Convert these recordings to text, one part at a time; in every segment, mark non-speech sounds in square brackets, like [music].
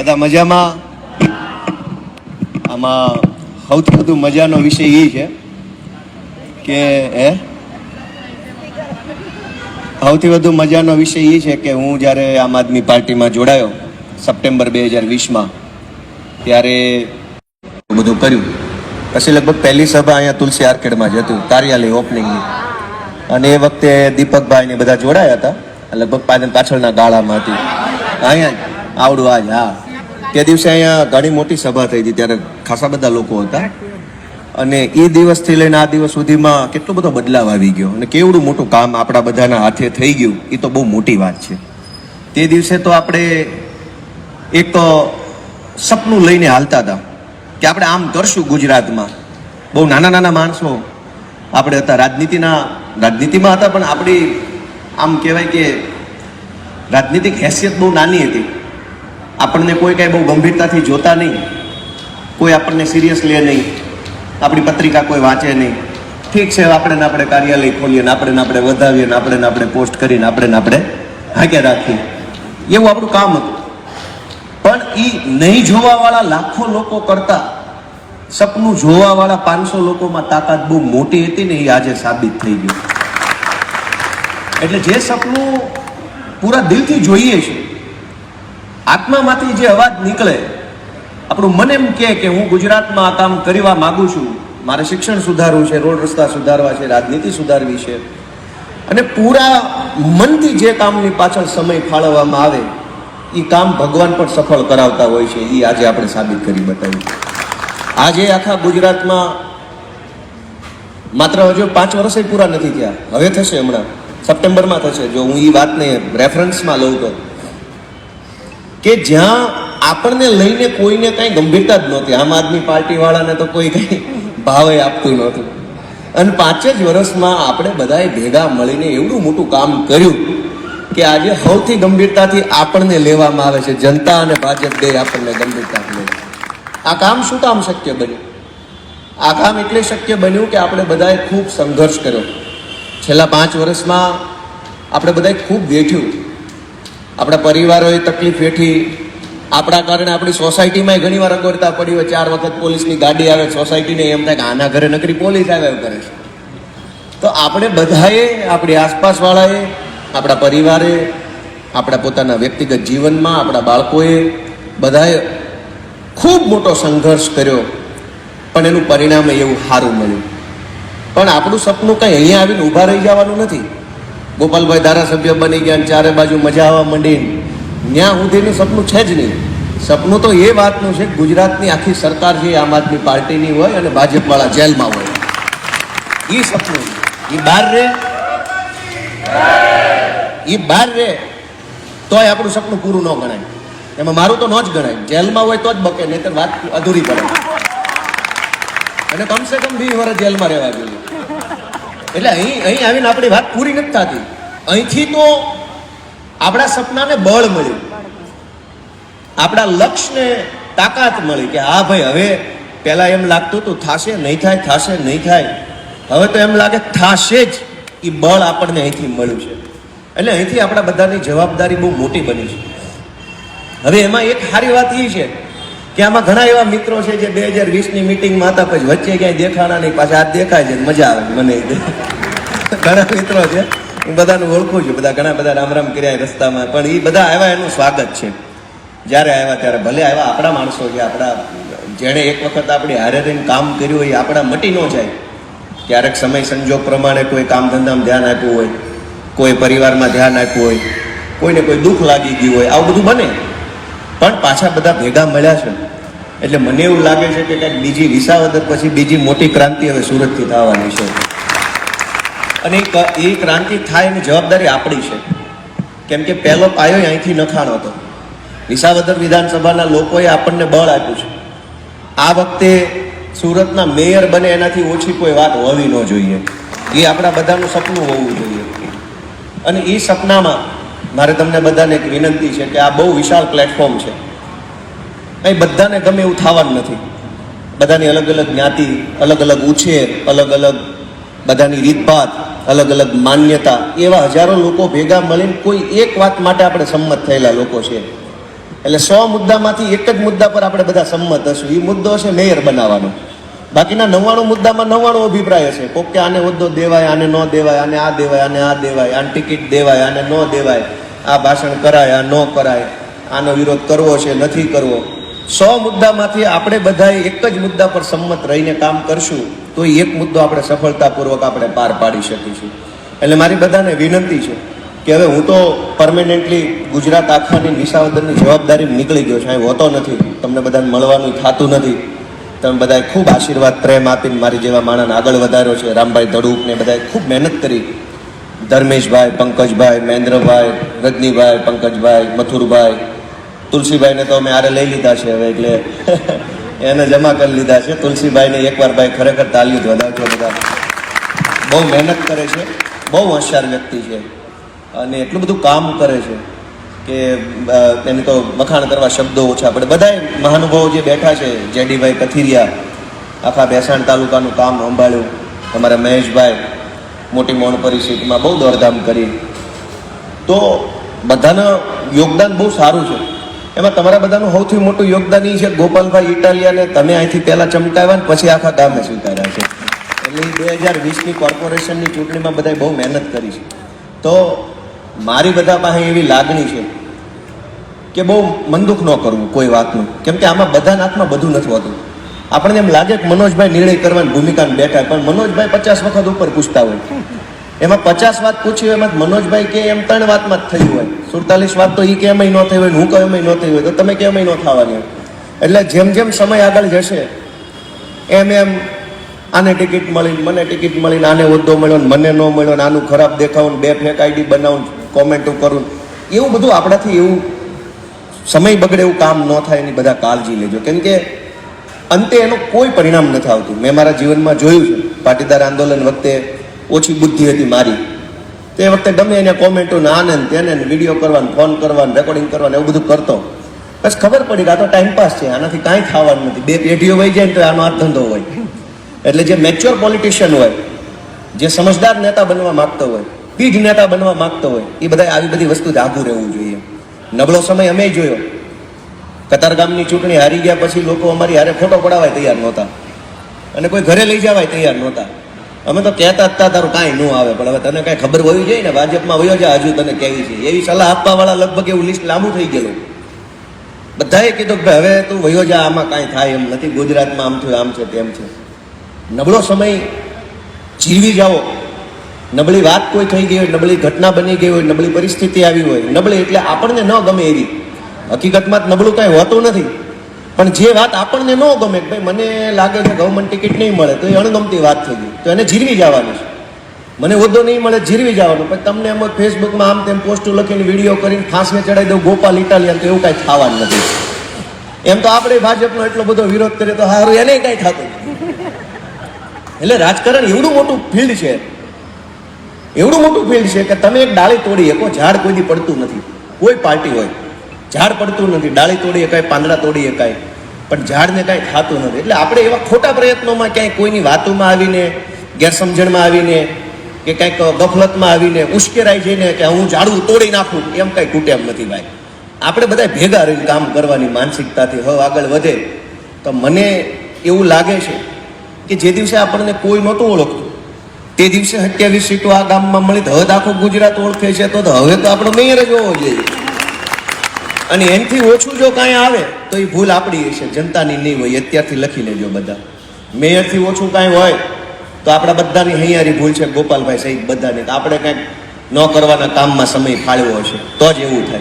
બધા મજામાં? આમાં સૌથી વધુ મજાનો વિષય એ છે કે, હે? સૌથી વધુ મજાનો વિષય એ છે કે હું જ્યારે આમ આદમી પાર્ટીમાં જોડાયો સપ્ટેમ્બર બે હજાર વીસમાં, ત્યારે બધું કર્યું. પછી લગભગ પહેલી સભા અહીંયા તુલસી આર્કેડમાં જ હતું, કાર્યાલય ઓપનિંગની અને એ વખતે દીપકભાઈ ને બધા જોડાયા હતા. લગભગ પાછળ પાછળના ગાળામાં હતી. અહીંયા આવડું આજ, હા. તે દિવસે અહીંયા ઘણી મોટી સભા થઈ હતી, ત્યારે ખાસા બધા લોકો હતા. અને એ દિવસથી લઈને આ દિવસ સુધીમાં કેટલો બધો બદલાવ આવી ગયો. અને કેવડું મોટું કામ આપણા બધાના હાથે થઈ ગયું, એ તો બહુ મોટી વાત છે. તે દિવસે તો આપણે એક સપનું લઈને હાલતા હતા કે આપણે આમ કરશું ગુજરાતમાં. બહુ નાના નાના માણસો આપણે હતા. રાજનીતિના, રાજનીતિમાં હતા, પણ આપણી આમ કહેવાય કે રાજનીતિક હેસિયત બહુ નાની હતી. આપણને કોઈ કાંઈ બહુ ગંભીરતાથી જોતા નહીં. કોઈ આપણને સિરિયસ લે નહીં. આપણી પત્રિકા કોઈ વાંચે નહીં. ઠીક છે, આપણે ને આપણે કાર્યાલય ખોલીએ ને આપણે ને આપણે વધાવીએ ને આપણે ને આપણે પોસ્ટ કરીને આપણે ને આપણે હાંક્યા રાખીએ. એવું આપણું કામ હતું. પણ એ નહીં જોવાવાળા લાખો લોકો કરતા, સપનું જોવાવાળા પાંચસો લોકોમાં તાકાત બહુ મોટી હતી ને એ આજે સાબિત થઈ ગયું. એટલે જે સપનું પૂરા દિલથી જોઈએ છે આત્મામાંથી જે અવાજ નીકળે, આપણું મન એમ કહે કે હું ગુજરાતમાં આ કામ કરવા માગું છું. મારે શિક્ષણ સુધારવું છે, રોડ રસ્તા સુધારવા છે, રાજનીતિ સુધારવી છે. અને પૂરા મનથી જે કામની પાછળ સમય ફાળવવામાં આવે એ કામ ભગવાન પણ સફળ કરાવતા હોય છે એ આજે આપણે સાબિત કરી બતાવ્યું. આજે આખા ગુજરાતમાં માત્ર હજુ પાંચ વર્ષે પૂરા નથી થયા. હવે થશે હમણાં. સપ્ટેમ્બરમાં થશે. જો હું એ વાતને રેફરન્સમાં લઉં તો. કે જ્યાં આપણને લઈને કોઈને કાંઈ ગંભીરતા જ નહોતી. આમ આદમી પાર્ટીવાળાને તો કોઈ કંઈ ભાવે આપતું નહોતું. અને પાંચ જ વર્ષમાં આપણે બધાએ ભેગા મળીને એવડું મોટું કામ કર્યું કે આજે સૌથી ગંભીરતાથી આપણને લેવામાં આવે છે. જનતા અને ભાજપ બે આપણને ગંભીરતાથી આ કામ શું કામ શક્ય બન્યું? આ કામ એટલે શક્ય બન્યું કે આપણે બધાએ ખૂબ સંઘર્ષ કર્યો. છેલ્લા પાંચ વર્ષમાં આપણે બધાએ ખૂબ વેઠ્યું. આપણા પરિવારોએ તકલીફ વેઠી આપણા કારણે આપણી સોસાયટીમાં ઘણી વાર અગવડતા પડી હોય. ચાર વખત પોલીસની ગાડી આવે, સોસાયટીને એમ થાય કે આના ઘરે નકરી પોલીસ આવે એવું કરે છે. તો આપણે બધાએ, આપણી આસપાસવાળાએ, આપણા પરિવારે, આપણા પોતાના વ્યક્તિગત જીવનમાં, આપણા બાળકોએ બધાએ ખૂબ મોટો સંઘર્ષ કર્યો. પણ એનું પરિણામ એવું સારું મળ્યું. પણ આપણું સપનું કંઈ અહીંયા આવીને ઊભા રહી જવાનું નથી. ગોપાલભાઈ ધારાસભ્ય બની ગયા ચારે બાજુ મજા આવવા માંડી. ત્યાં સુધીનું સપનું છે જ નહીં. સપનું તો એ વાતનું છે ગુજરાતની આખી સરકાર છે આમ આદમી પાર્ટીની હોય અને ભાજપવાળા જેલમાં હોય. એ સપનું એ બહાર રહે એ બહાર રહે તોય આપણું સપનું પૂરું ન ગણાય. એમાં મારું તો ન જ ગણાય. જેલમાં હોય તો જ બકે નહીં વાત અધૂરી પડે. અને કમસે કમ વીસ વર્ષ જેલમાં રહેવા જોઈએ. એટલે અહીં અહીં આવીને આપણી વાત પૂરી નથી થતી. અહીંથી તો આપણા સપનાને બળ મળ્યું. આપણા લક્ષ્યને તાકાત મળી કે, હા ભાઈ, હવે પહેલા એમ લાગતું હતું, થાશે, નહીં થાય, થાશે, નહીં થાય. હવે તો એમ લાગે, થાશે જ. એ બળ આપણને અહીંથી મળ્યું છે. એટલે અહીંથી આપણા બધાની જવાબદારી બહુ મોટી બની છે. હવે એમાં એક સારી વાત એ છે કે આમાં ઘણા એવા મિત્રો છે જે બે હજાર વીસની મિટિંગમાં હતા, પછી વચ્ચે ક્યાંય દેખાણા નહીં, પાછા આ દેખાય છે મજા આવે મને ઘણા મિત્રો છે, હું બધાને ઓળખું છું, બધા ઘણા બધા રામ રામ કર્યા રસ્તામાં, પણ એ બધા આવ્યા એનું સ્વાગત છે. જ્યારે આવ્યા ત્યારે ભલે આવ્યા આપણા માણસો છે, આપણા, જેણે એક વખત આપણી હારે રહીને કામ કર્યું હોય આપણા મટી ન જાય. ક્યારેક સમય સંજોગ પ્રમાણે કોઈ કામ ધંધામાં ધ્યાન આપ્યું હોય, કોઈ પરિવારમાં ધ્યાન આપ્યું હોય, કોઈને કોઈ દુઃખ લાગી ગયું હોય, આવું બધું બને. પણ પાછા બધા ભેગા મળ્યા છે. એટલે મને એવું લાગે છે કે કંઈક બીજી વિસાવદર પછી બીજી મોટી ક્રાંતિ હવે સુરતથી થવાની છે. અને એ ક્રાંતિ થાય એની જવાબદારી આપણી છે. કેમ કે પહેલો પાયો અહીંથી નખાણો હતો. વિસાવદર વિધાનસભાના લોકોએ આપણને બળ આપ્યું છે. આ વખતે સુરતના મેયર બને એનાથી ઓછી કોઈ વાત હોવી ન જોઈએ. એ આપણા બધાનું સપનું હોવું જોઈએ. અને એ સપનામાં મારે તમને બધાને એક વિનંતી છે કે આ બહુ વિશાળ પ્લેટફોર્મ છે. કંઈ બધાને ગમે એવું થવાનું નથી. બધાની અલગ અલગ જ્ઞાતિ, અલગ અલગ ઉછેર, અલગ અલગ બધાની રીતભાત અલગ અલગ માન્યતા એવા હજારો લોકો ભેગા મળીને કોઈ એક વાત માટે આપણે સંમત થયેલા લોકો છે. એટલે સો મુદ્દામાંથી એક જ મુદ્દા પર આપણે બધા સંમત હશું. એ મુદ્દો છે મેયર બનાવવાનો. બાકીના નવ્વાણું મુદ્દામાં નવ્વાણું અભિપ્રાય છે કોક કે આને હોદ્દો દેવાય, આને ન દેવાય, આને આ દેવાય, આને આ દેવાય, આને ટિકિટ દેવાય, આને ન દેવાય. આ ભાષણ કરાય, આ ન કરાય, આનો વિરોધ કરવો છે, નથી કરવો. સો મુદ્દામાંથી આપણે બધાએ એક જ મુદ્દા પર સંમત રહીને કામ કરશું, તો એક મુદ્દો આપણે સફળતાપૂર્વક આપણે પાર પાડી શકીશું. એટલે મારી બધાને વિનંતી છે કે હવે હું તો પરમેનન્ટલી ગુજરાત આખાની નિશાવદનની જવાબદારી નીકળી ગયો છે, અહીં હોતો નથી. તમને બધાને મળવાનું થતું નથી. તમે બધાએ ખૂબ આશીર્વાદ, પ્રેમ આપીને મારી જેવા માણસને આગળ વધાર્યો છે. રામભાઈ ધડુકને બધાએ ખૂબ મહેનત કરી. ધર્મેશભાઈ, પંકજભાઈ, મહેન્દ્રભાઈ, રજનીભાઈ, પંકજભાઈ, મથુરભાઈ, તુલસીભાઈને તો અમે આરે લઈ લીધા છે હવે એટલે [laughs] એને જમા કરી લીધા છે. તુલસીભાઈને એકવાર ભાઈ ખરેખર તાલીઓ વધારજો બધા બહુ મહેનત કરે છે, બહુ હોશિયાર વ્યક્તિ છે અને એટલું બધું કામ કરે છે કે એને તો વખાણ કરવા શબ્દો ઓછા પડે. બધાય મહાનુભાવો જે બેઠા છે, જેડીભાઈ કથિરિયા, આખા બેસાણ તાલુકાનું કામ સંભાળ્યું. અમારા મહેશભાઈ મોટી મૌન પરિસ્થિતિમાં બહુ દોડધામ કરી. તો બધાનું યોગદાન બહુ સારું છે. એમાં તમારા બધાનું સૌથી મોટું યોગદાન એ છે ગોપાલભાઈ ઇટાલિયાને તમે અહીંથી પહેલાં ચમકાવ્યા ને પછી આખા ગામે સ્વીકાર્યા છે. એટલે બે હજાર વીસની કોર્પોરેશનની ચૂંટણીમાં બધાએ બહુ મહેનત કરી છે. તો મારી બધા પાસે એવી લાગણી છે કે બહુ મનદુખ ન કરવું, કોઈ વાતનું. કેમ કે આમાં બધાના હાથમાં બધું નથી હોતું. આપણને એમ લાગે કે મનોજભાઈ નિર્ણય કરવાની ભૂમિકાને બેઠા પણ મનોજભાઈ પચાસ વખત ઉપર પૂછતા હોય. એમાં પચાસ વાત પૂછી હોય, એમાં મનોજભાઈ કે એમ ત્રણ વાતમાં જ થયું હોય. સુડતાલીસ વાત તો એ કે એમય ન થઈ હોય હું કહું એમય ન થઈ હોય, તો તમે કે એમય ન થવાની એટલે જેમ જેમ સમય આગળ જશે, એમ એમ આને ટિકિટ મળી મને ટિકિટ મળીને આને હોદ્દો મળ્યો મને ન મળ્યો ને આનું ખરાબ દેખાવું બે ફેક આઈડી બનાવું કોમેન્ટો કરું એવું બધું આપણાથી એવું સમય બગડે એવું કામ ન થાય એની બધા કાળજી લેજો. કેમ કે અંતે એનું કોઈ પરિણામ નથી આવતું. મેં મારા જીવનમાં જોયું છે. પાટીદાર આંદોલન વખતે ઓછી બુદ્ધિ હતી મારી. તે વખતે ગમે એને કોમેન્ટો, ને આનંદ તેને વીડિયો કરવાનું ફોન કરવાનું રેકોર્ડિંગ કરવાનું એવું બધું કરતો. બસ ખબર પડી કે આ તો ટાઈમપાસ છે. આનાથી કાંઈ થવાનું નથી. બે પેઢીઓ વહી જાય ને તો આનો આ ધંધો હોય. એટલે જે મેચ્યોર પોલિટિશિયન હોય, જે સમજદાર નેતા બનવા માગતો હોય, પીઢ નેતા બનવા માગતો હોય, એ બધા આવી બધી વસ્તુ આઘું રહેવું જોઈએ. નબળો સમય અમે જોયો. કતારગામની ચૂંટણી હારી ગયા પછી લોકો અમારી હારે ફોટો પડાવવા તૈયાર નહોતા. અને કોઈ ઘરે લઈ જવાય તૈયાર નહોતા. અમે તો કહેતા હતા તારું કાંઈ ન આવે, પણ હવે તને કાંઈ ખબર હોવી જોઈએ ને? ભાજપમાં વયો જા હજુ તને કહેવી છે. એવી સલાહ આપવાવાળા લગભગ એવું લિસ્ટ લાંબુ થઈ ગયેલું. બધાએ કીધું કે હવે તું વયો જા, આમાં કાંઈ થાય એમ નથી. ગુજરાતમાં આમ થયું, આમ છે, તેમ છે. નબળો સમય જીવી જાઓ. નબળી વાત કોઈ થઈ ગઈ હોય, નબળી ઘટના બની ગઈ હોય, નબળી પરિસ્થિતિ આવી હોય, નબળી એટલે આપણને ન ગમે એવી. હકીકતમાં નબળું કાંઈ હોતું નથી. પણ જે વાત આપણને ન ગમે ભાઈ મને લાગે છે ગવર્મેન્ટ ટિકિટ નહીં મળે, તો એ અણગમતી વાત થઈ ગઈ. તો એને જીરવી જવાની છે. મને હોદ્દો નહીં મળે જીરવી જવાનું. પણ તમને એમ ફેસબુકમાં આમ તેમ પોસ્ટો લખીને વીડિયો કરીને ફાંસને ચડાવી દઉં, ગોપાલ ઇટાલિયન, તો એવું કાંઈ થવાનું નથી. એમ તો આપણે ભાજપનો એટલો બધો વિરોધ કરીએ તો સારું એને કાંઈ થતું એટલે રાજકારણ એવડું મોટું ફિલ્ડ છે. એવડું મોટું ફિલ્ડ છે કે તમે એક ડાળી તોડી શકો, ઝાડ કોઈ દી પડતું નથી. કોઈ પાર્ટી હોય. ઝાડ પડતું નથી, ડાળી તોડી શકાય, પાંદડા તોડી શકાય, પણ ઝાડને કાંઈ થતું નથી. એટલે આપણે એવા ખોટા પ્રયત્નોમાં ક્યાંય કોઈની વાતોમાં આવીને, ગેરસમજણમાં આવીને, કે કંઈક ગફલતમાં આવીને, ઉશ્કેરાઈ જઈને કે હું ઝાડું તોડી નાખું, એમ કાંઈ તૂટે એમ નથી ભાઈ. આપણે બધા ભેગા રહીને કામ કરવાની માનસિકતાથી હવે આગળ વધે. તો મને એવું લાગે છે કે જે દિવસે આપણને કોઈ નહોતું ઓળખતું, તે દિવસે સત્યાવીસ સીટો આ ગામમાં મળી, તો હવે આખું ગુજરાત ઓળખે છે તો હવે તો આપણો મેયર જ હોવો જોઈએ. અને એનાથી ઓછું જો કાંઈ આવે, તો એ ભૂલ આપણી છે જનતાની નહીં હોય, અત્યારથી લખી લેજો બધા. મેયરથી ઓછું કાંઈ હોય, તો આપણા બધાની હૈયારી ભૂલ છે. ગોપાલભાઈ સહિત બધાની. તો આપણે કાંઈક ન કરવાના કામમાં સમય ફાળવો હશે. તો જ એવું થાય.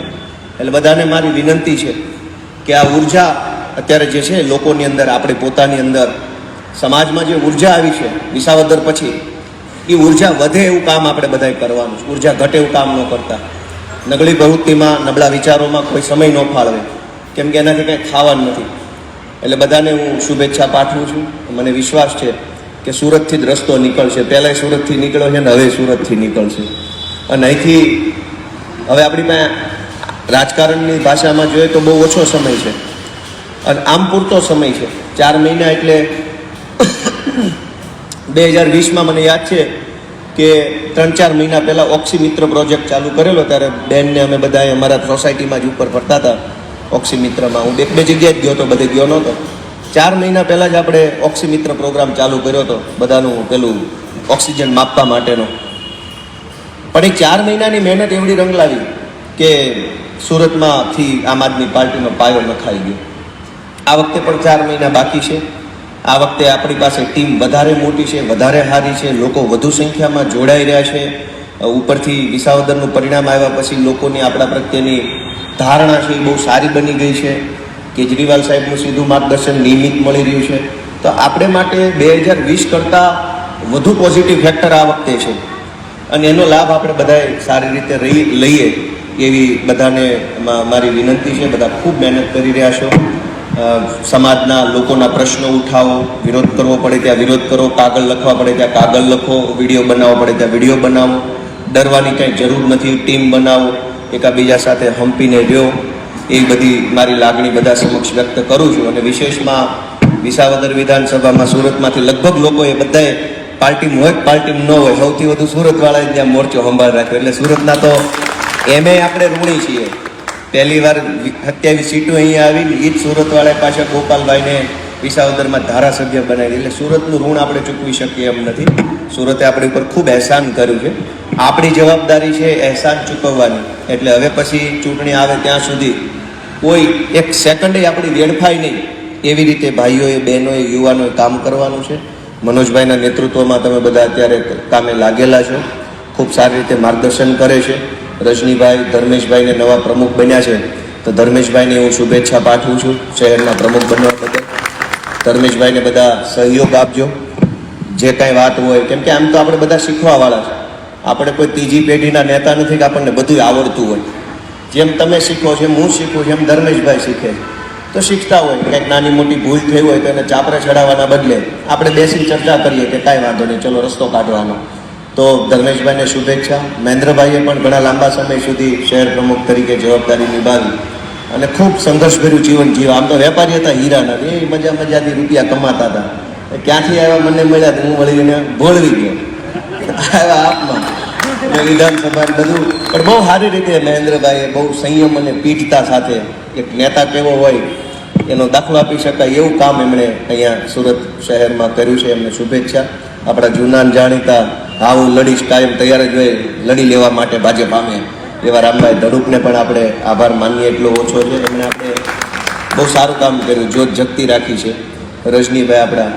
એટલે બધાને મારી વિનંતી છે કે આ ઊર્જા અત્યારે જે છે, લોકોની અંદર, આપણે પોતાની અંદર, સમાજમાં જે ઊર્જા આવી છે, વિસાવદર પછી, એ ઊર્જા વધે એવું કામ આપણે બધાએ કરવાનું છે. ઊર્જા ઘટે એવું કામ ન કરતા. નબળી પ્રવૃત્તિમાં નબળા વિચારોમાં કોઈ સમય ન ફાળવે. કેમ કે એનાથી કંઈ ખાવાનું નથી. એટલે બધાને હું શુભેચ્છા પાઠવું છું. મને વિશ્વાસ છે કે સુરતથી જ રસ્તો નીકળશે. પહેલાં સુરતથી નીકળ્યો છે ને હવે સુરતથી નીકળશે. અને અહીંથી હવે આપણી પાસે રાજકારણની ભાષામાં જોઈએ તો બહુ ઓછો સમય છે. અને આમ પૂરતો સમય છે. ચાર મહિના એટલે બે હજાર વીસમાં મને યાદ છે કે ત્રણ ચાર મહિના પહેલાં ઓક્સીમિત્ર પ્રોજેક્ટ ચાલુ કરેલો ત્યારે બેનને અમે બધાએ અમારા સોસાયટીમાં જ ઉપર ફરતા હતા ઓક્સિમિત્રમાં. હું એક બે જગ્યાએ જ ગયો હતો, બધે ગયો નહોતો. ચાર મહિના પહેલાં જ આપણે ઓક્સિમિત્ર પ્રોગ્રામ ચાલુ કર્યો હતો, બધાનું પેલું ઓક્સિજન માપવા માટેનો. પણ એ ચાર મહિનાની મહેનત એવડી રંગ લાવી કે સુરતમાંથી આમ આદમી પાર્ટીનો પાયો નખાઈ ગયો. આ વખતે પણ ચાર મહિના બાકી છે. આ વખતે આપણી પાસે ટીમ વધારે મોટી છે, વધારે સારી છે, લોકો વધુ સંખ્યામાં જોડાઈ રહ્યા છે. ઉપરથી વિસાવદરનું પરિણામ આવ્યા પછી લોકોની આપણા પ્રત્યેની ધારણા છે એ બહુ સારી બની ગઈ છે. કેજરીવાલ સાહેબનું સીધું માર્ગદર્શન નિયમિત મળી રહ્યું છે. તો આપણે માટે બે હજાર વીસ કરતાં વધુ પોઝિટિવ ફેક્ટર આ વખતે છે. અને એનો લાભ આપણે બધાએ સારી રીતે રહી, લઈએ એવી બધાને મારી વિનંતી છે. બધા ખૂબ મહેનત કરી રહ્યા છો. સમાજના લોકોના પ્રશ્નો ઉઠાવો, વિરોધ કરવો પડે ત્યાં વિરોધ કરો, કાગળ લખવા પડે ત્યાં કાગળ લખો, વીડિયો બનાવવો પડે ત્યાં વીડિયો બનાવો. ડરવાની કંઈ જરૂર નથી, ટીમ બનાવો, એકાબીજા સાથે હંપીને રહ્યો. એ બધી મારી લાગણી બધા સમક્ષ વ્યક્ત કરું છું અને વિશેષમાં વિસાવદર વિધાનસભામાં સુરતમાંથી લગભગ લોકોએ બધાએ પાર્ટી હોય પાર્ટી ન હોય, સૌથી વધુ સુરતવાળાએ ત્યાં મોરચો સંભાળ રાખ્યો. એટલે સુરતના તો એમે આપણે ઋણી છીએ. પહેલી વાર સત્યાવીસ સીટો અહીંયા આવી એ જ સુરતવાળા પાછા ગોપાલભાઈને વિસાવદરમાં ધારાસભ્ય બનાવી. એટલે સુરતનું ઋણ આપણે ચૂકવી શકીએ એમ નથી. સુરતે આપણી ઉપર ખૂબ અહેસાન કર્યું છે. આપણી જવાબદારી છે અહેસાન ચૂકવવાની. એટલે હવે પછી ચૂંટણી આવે ત્યાં સુધી કોઈ એક સેકન્ડે આપણી વેડફાય નહીં. એવી રીતે ભાઈઓએ, બહેનોએ, યુવાનોએ કામ કરવાનું છે. મનોજભાઈના નેતૃત્વમાં તમે બધા અત્યારે કામે લાગેલા છો. ખૂબ સારી રીતે માર્ગદર્શન કરે છે. રજનીભાઈ ધર્મેશભાઈને નવા પ્રમુખ બન્યા છે. તો ધર્મેશભાઈને હું શુભેચ્છા પાઠવું છું શહેરના પ્રમુખ બનવા બદલ. ધર્મેશભાઈને બધા સહયોગ આપજો. જે કાંઈ વાત હોય, કેમ કે આમ તો આપણે બધા શીખવાવાળા છે. આપણે કોઈ ત્રીજી પેઢીના નેતા નથી કે આપણને બધું આવડતું હોય. જેમ તમે શીખો છો, એમ હું શીખું છું, એમ ધર્મેશભાઈ શીખે તો શીખતા હોય કંઈક નાની મોટી ભૂલ થઈ હોય તો એને ચાપરે ચડાવવાના બદલે આપણે બેસીને ચર્ચા કરીએ કે કાંઈ વાંધો નહીં, ચલો રસ્તો કાઢવાનો. તો ધર્મેશભાઈને શુભેચ્છા. મહેન્દ્રભાઈએ પણ ઘણા લાંબા સમય સુધી શહેર પ્રમુખ તરીકે જવાબદારી નિભાવી અને ખૂબ સંઘર્ષભર્યું જીવન જીવા આમ તો વેપારી હતા હીરાના એ મજા મજાથી રૂપિયા કમાતા હતા. ક્યાંથી આવ્યા મને મળ્યા હું વળીને ભોળવી ગયો. આવ્યા આપમાં. અને વિધાનસભા બધું. પણ બહુ સારી રીતે મહેન્દ્રભાઈએ બહુ સંયમ અને પીઠતા સાથે એક નેતા કેવો હોય એનો દાખલો આપી શકાય એવું કામ એમણે અહીંયા સુરત શહેરમાં કર્યું છે. એમને શુભેચ્છા. આપણા જૂના જાણીતા આવું લડીશ કાયમ તૈયાર જ હોય, લડી લેવા માટે ભાજપ આમે. એવા રામભાઈ ધડુકને પણ આપણે આભાર માનીએ, એટલો ઓછો છે. એમણે આપણે બહુ સારું કામ કર્યું, જોત જગતી રાખી છે. રજનીભાઈ આપણા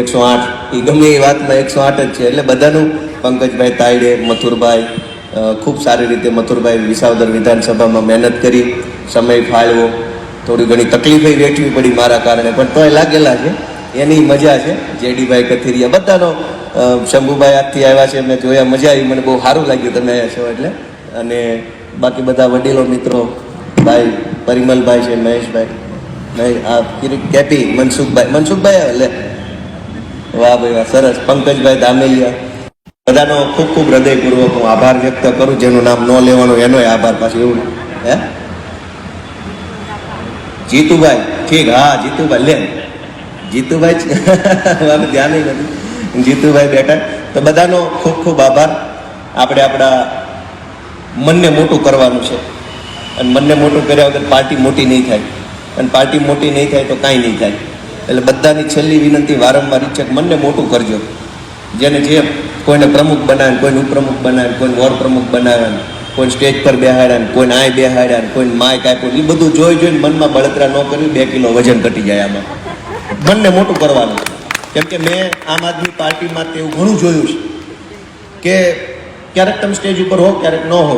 એકસો આઠ એ ગમે એ વાતમાં એકસો આઠ જ છે. એટલે બધાનું, પંકજભાઈ તાયડે, મથુરભાઈ ખૂબ સારી રીતે મથુરભાઈ વિસાવદર વિધાનસભામાં મહેનત કરી, સમય ફાળવો થોડી ઘણી તકલીફે વેઠવી પડી મારા કારણે, પણ તોય લાગેલા છે. એની મજા છે. જેડીભાઈ કથિરિયા બધાનો શંભુભાઈ આજથી આવ્યા છે મેં જોયા, મજા આવી. મને બહુ સારું લાગ્યું તમે આવ્યા છો એટલે. અને બાકી બધા વડીલો મિત્રો, ભાઈ પરિમલભાઈ છે, મહેશભાઈ. મહેશ, આ કેપી, મનસુખભાઈ. મનસુખભાઈ એટલે વાહ ભાઈ, વાહ, સરસ. પંકજભાઈ દામેલિયા બધાનો ખૂબ ખૂબ હૃદયપૂર્વક હું આભાર વ્યક્ત કરું, જેનું નામ ન લેવાનું, એનોય આભાર પાછું એવું. હે? જીતુભાઈ, ઠીક. હા, જીતુભાઈ, લે. જીતુભાઈ મારું ધ્યાન નથી. જીતુભાઈ બેઠા તો બધાનો ખૂબ ખૂબ આભાર. આપણે આપણા મનને મોટું કરવાનું છે. અને મનને મોટું કર્યા વગર પાર્ટી મોટી નહીં થાય. અને પાર્ટી મોટી નહીં થાય તો કાંઈ નહીં થાય. એટલે બધાની છેલ્લી વિનંતી વારંવાર ઈચ્છે મનને મોટું કરજો. જેને જે કોઈને પ્રમુખ બનાવે, કોઈને ઉપપ્રમુખ બનાવે, કોઈને વોર્ડ પ્રમુખ બનાવે કોઈ સ્ટેજ પર બેહાડ્યા કોઈને આય બેહાડ્યા કોઈને માય આપ્યું એ બધું જોઈ જોઈને મનમાં બળતરા ન કર્યું બે કિલો વજન ઘટી જાય આમાં. મનને મોટું કરવાનું કેમ કે મેં આમ આદમી પાર્ટીમાં તેવું ઘણું જોયું છે કે ક્યારેક તમે સ્ટેજ ઉપર હો, ક્યારેક ન હો,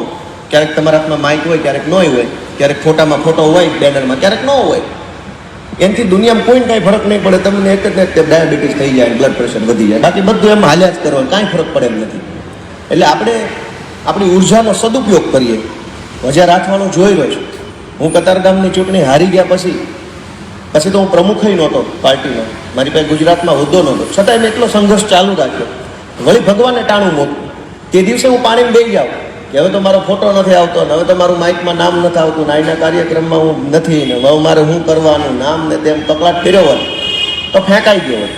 ક્યારેક તમારા હાથમાં માઇક હોય, ક્યારેક ન હોય, ક્યારેક ફોટામાં ફોટો હોય, બેનરમાં ક્યારેક ન હોય. એનાથી દુનિયામાં કોઈને કાંઈ ફરક નહીં પડે, તમને એક જ તે ડાયાબિટીસ થઈ જાય બ્લડ પ્રેશર વધી જાય. બાકી બધું એમ હાલ્યા જ કરવાનું, કાંઈ ફરક પડે એમ નથી. એટલે આપણે આપણી ઉર્જાનો સદુપયોગ કરીએ. હજાર રાખવાનો જોઈ રહ્યો છું. હું કતારગામની ચૂંટણી હારી ગયા પછી પછી તો હું પ્રમુખય નહોતો પાર્ટીનો. મારી પાસે ગુજરાતમાં હોદ્દો નહોતો. છતાં મેં એટલો સંઘર્ષ ચાલુ રાખ્યો. વળી ભગવાને ટાણું મોકલું તે દિવસે હું પાણીમાં બેસી જાઉં કે હવે તો મારો ફોટો નથી આવતો ને હવે તો મારું માઇકમાં નામ નથી આવતું ને અહીંના કાર્યક્રમમાં હું નથી ને હવે મારે શું કરવાનું નામ ને તેમ તકલાટ કર્યો હોય તો ફેંકાઈ ગયો હોય.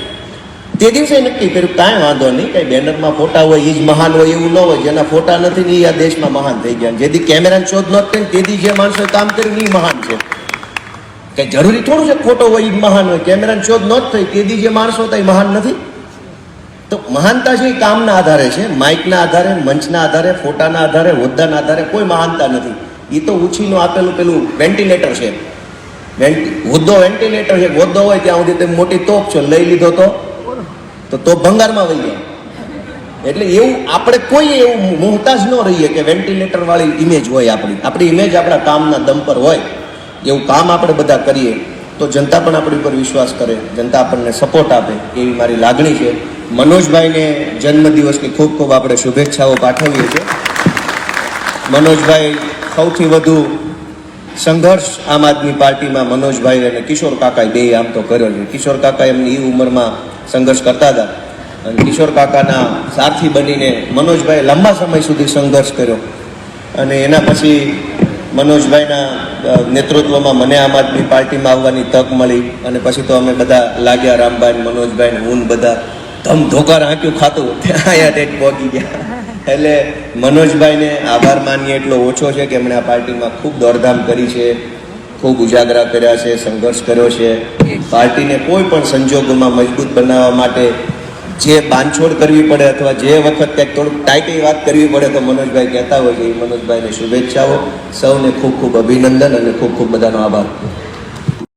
તે દિવસે નક્કી કર્યું કાંઈ વાંધો નહીં, કાંઈ બેનરમાં ફોટા હોય એ જ મહાન હોય, એવું ન હોય, જેના ફોટા નથી ને એ આ દેશમાં મહાન થઈ ગયા. જેથી કેમેરાની શોધ નહોતી તેથી જે માણસોએ કામ કર્યું એ મહાન છે. કે જરૂરી થોડું છે ખોટો હોય એ મહાન હોય. કેમેરાની શોધ ન જ થઈ. તેદી જે માણસો હતા એ મહાન નથી. તો મહાનતા છે એ કામના આધારે છે, માઇકના આધારે, મંચના આધારે, ફોટાના આધારે, હોદ્દાના આધારે કોઈ મહાનતા નથી. એ તો ઉછીનું આપેલું પેલું વેન્ટિલેટર છે. હોદ્દો વેન્ટિલેટર છે. હોદ્દો હોય ત્યાં સુધી તે મોટી તોપ છે. લઈ લીધો તો? તો તોપ ભંગારમાં વહી જાય. એટલે એવું આપણે કોઈ એવું મોહતાજ ન રહીએ કે વેન્ટિલેટર વાળી ઇમેજ હોય આપણી. આપણી ઇમેજ આપણા કામના દમ પર હોય. એવું કામ આપણે બધા કરીએ, તો જનતા પણ આપણી ઉપર વિશ્વાસ કરે, જનતા આપણને સપોર્ટ આપે, એવી મારી લાગણી છે. મનોજભાઈને જન્મદિવસની ખૂબ ખૂબ આપણે શુભેચ્છાઓ પાઠવીએ છીએ. મનોજભાઈ સૌથી વધુ સંઘર્ષ આમ આદમી પાર્ટીમાં મનોજભાઈ અને કિશોર કાકાએ બે આમ તો કર્યો છે. કિશોર કાકા એમની એ ઉંમરમાં સંઘર્ષ કરતા હતા. અને કિશોર કાકાના સાથી બનીને મનોજભાઈ લાંબા સમય સુધી સંઘર્ષ કર્યો. અને એના પછી મનોજભાઈના નેતૃત્વમાં મને આમ આદમી પાર્ટીમાં આવવાની તક મળી અને પછી તો અમે બધા લાગ્યા રામભાઈ, મનોજભાઈ હું બધા ધમ ધોકાર હાંક્યું ખાતું. ત્યાં અહીંયા પહોંચી ગયા. એટલે મનોજભાઈને આભાર માનીએ એટલો ઓછો છે કે એમણે આ પાર્ટીમાં ખૂબ દોડધામ કરી છે, ખૂબ ઉજાગરા કર્યા છે, સંઘર્ષ કર્યો છે. પાર્ટીને કોઈ પણ સંજોગોમાં મજબૂત બનાવવા માટે જે બાંધછોડ કરવી પડે અથવા જે વખત ક્યાંક થોડુંક ટાઈટી વાત કરવી પડે તો મનોજભાઈ કહેતા હોય છે એ મનોજભાઈને શુભેચ્છાઓ. સૌને ખૂબ ખૂબ અભિનંદન અને ખૂબ ખૂબ બધાનો આભાર.